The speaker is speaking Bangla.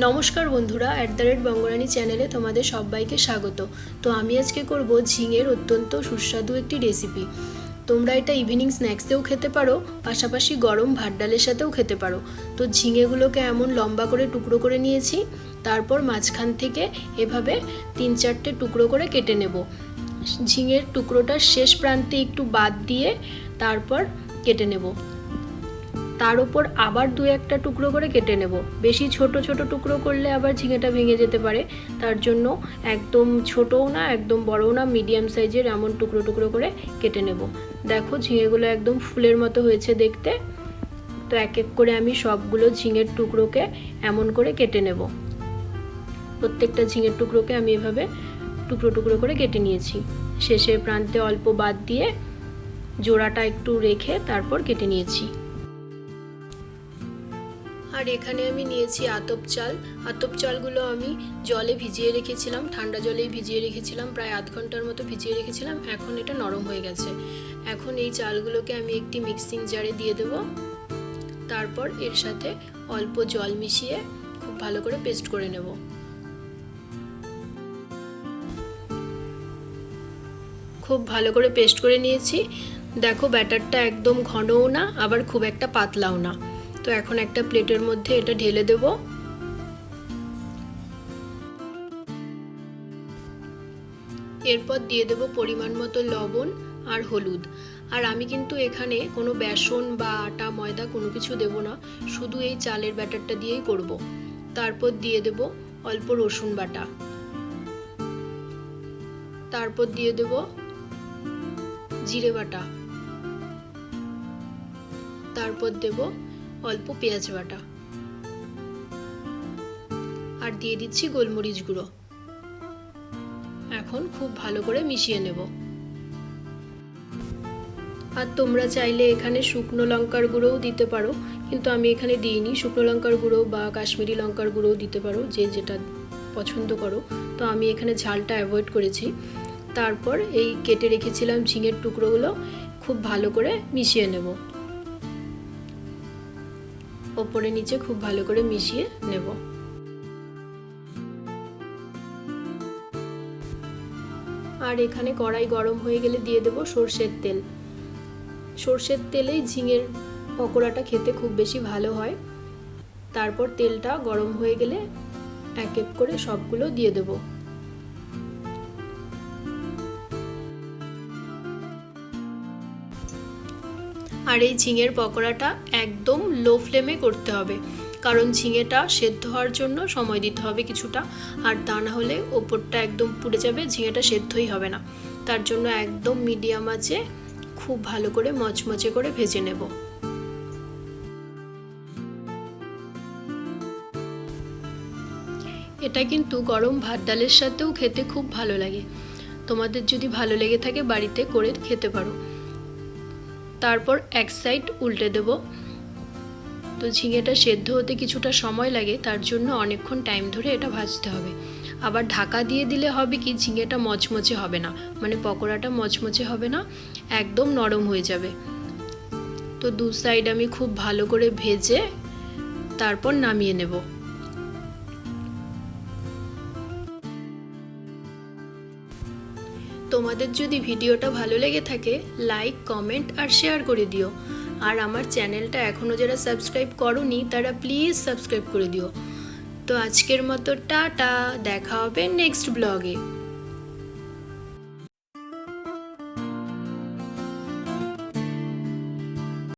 নমস্কার বন্ধুরা অ্যাট দ্য রেট বঙ্গরানী চ্যানেলে তোমাদের সবাইকে স্বাগত। তো আমি আজকে করব ঝিঙের অত্যন্ত সুস্বাদু একটি রেসিপি তোমরা এটা ইভিনিং স্ন্যাক্সেও খেতে পারো, পাশাপাশি গরম ভাত ডালের সাথেও খেতে পারো। তো ঝিঙেগুলোকে এমন লম্বা করে টুকরো করে নিয়েছি, তারপর মাঝখান থেকে এভাবে তিন চারটে টুকরো করে কেটে নেব। ঝিঙের টুকরোটার শেষ প্রান্তে একটু বাদ দিয়ে তারপর কেটে নেব। তার উপর আবার দু একটা টুকরো করে কেটে নেব। বেশি ছোট ছোট টুকরো করলে আবার ঝিঙেটা ভেঙে যেতে পারে। তার জন্য একদম ছোটও না, একদম বড়ও না মিডিয়াম সাইজের এমন টুকরো টুকরো করে কেটে নেব। দেখো ঝিঙেগুলো একদম ফুলের মতো হয়েছে দেখতে। তো এক এক করে আমি সবগুলো ঝিঙের টুকরোকে এমন করে কেটে নেব। প্রত্যেকটা ঝিঙের টুকরোকে আমি এভাবে টুকরো টুকরো করে কেটে নিয়েছি। শেষের প্রান্তে অল্প বাদ দিয়ে জোড়াটা একটু রেখে তারপর কেটে নিয়েছি। আর এখানে আমি নিয়েছি আতপ চাল। আতপ চালগুলো আমি জলে ভিজিয়ে রেখেছিলাম, ঠান্ডা জলেই ভিজিয়ে রেখেছিলাম, প্রায় আধ ঘণ্টার মতো ভিজিয়ে রেখেছিলাম। এখন এটা নরম হয়ে গেছে। এখন এই চালগুলোকে আমি একটি মিক্সিং জারে দিয়ে দেবো। তারপর এর সাথে অল্প জল মিশিয়ে খুব ভালো করে পেস্ট করে নেব। খুব ভালো করে পেস্ট করে নিয়েছি। দেখো ব্যাটারটা একদম ঘনও না, আবার খুব একটা পাতলাও না। তো এখন একটা প্লেটের মধ্যে এটা ঢেলে দেব। এরপর দিয়ে দেব পরিমাণ মতো লবণ আর হলুদ। আর আমি কিন্তু এখানে কোনো বেসন বা আটা, ময়দা কোনো কিছু দেব না, শুধু এই চালের ব্যাটারটা দিয়েই করব। তারপর দিয়ে দেব অল্প রসুন বাটা। তারপর দিয়ে দেব জিরে বাটা। তারপর দেব অল্প পেঁয়াজ বাটা। আর দিয়ে দিচ্ছি গোলমরিচ গুঁড়ো। এখন খুব ভালো করে মিশিয়ে নেব। আর তোমরা চাইলে এখানে শুকনো লঙ্কার গুঁড়োও দিতে পারো, কিন্তু আমি এখানে দিইনি। শুকনো লঙ্কার গুঁড়ো বা কাশ্মীরি লঙ্কার গুঁড়োও দিতে পারো, যে যেটা পছন্দ করো। তো আমি এখানে ঝালটা অ্যাভয়েড করেছি। তারপর এই কেটে রেখেছিলাম ঝিঙের টুকরোগুলো, খুব ভালো করে মিশিয়ে নেব। ওপরে নিচে খুব ভালো করে মিশিয়ে নেব। আর এখানে কড়াই গরম হয়ে গেলে দিয়ে দেব সর্ষের তেল। সর্ষের তেলেই ঝিঙের পকোড়াটা খেতে খুব বেশি ভালো হয়। তারপর তেলটা গরম হয়ে গেলে এক এক করে সবগুলো দিয়ে দেব। আর এই ঝিঙের পকোড়াটা একদম লো ফ্লেমে করতে হবে। কারণ ঝিঙেটা সেদ্ধ হওয়ার জন্য সময় দিতে হবে কিছুটা, আর তা না হলে ওপরটা একদম পুড়ে যাবে, ঝিঙেটা সেদ্ধই হবে না। তার জন্য একদম মিডিয়াম আছে খুব ভালো করে মচমচে করে ভেজে নেব। এটা কিন্তু গরম ভাত ডালের সাথেও খেতে খুব ভালো লাগে। তোমাদের যদি ভালো লেগে থাকে বাড়িতে করে খেতে পারো। তারপর এক সাইড উল্টে দেব। তো ঝিঙেটা সেদ্ধ হতে কিছুটা সময় লাগে, তার জন্য অনেকক্ষণ টাইম ধরে এটা ভাজতে হবে। আবার ঢাকা দিয়ে দিলে হবে কি, ঝিঙেটা মচমচে হবে না। মানে পকোড়াটা মচমচে হবে না, একদম নরম হয়ে যাবে। তো দু সাইড আমি খুব ভালো করে ভেজে তারপর নামিয়ে নেব। তোমাদের যদি ভিডিওটা ভালো লেগে থাকে লাইক কমেন্ট আর শেয়ার করে দিও। আর আমার চ্যানেলটা এখনও যারা সাবস্ক্রাইব করনি, তারা প্লিজ সাবস্ক্রাইব করে দিও। তো আজকের মতো টাটা, দেখা হবে নেক্সট ব্লগে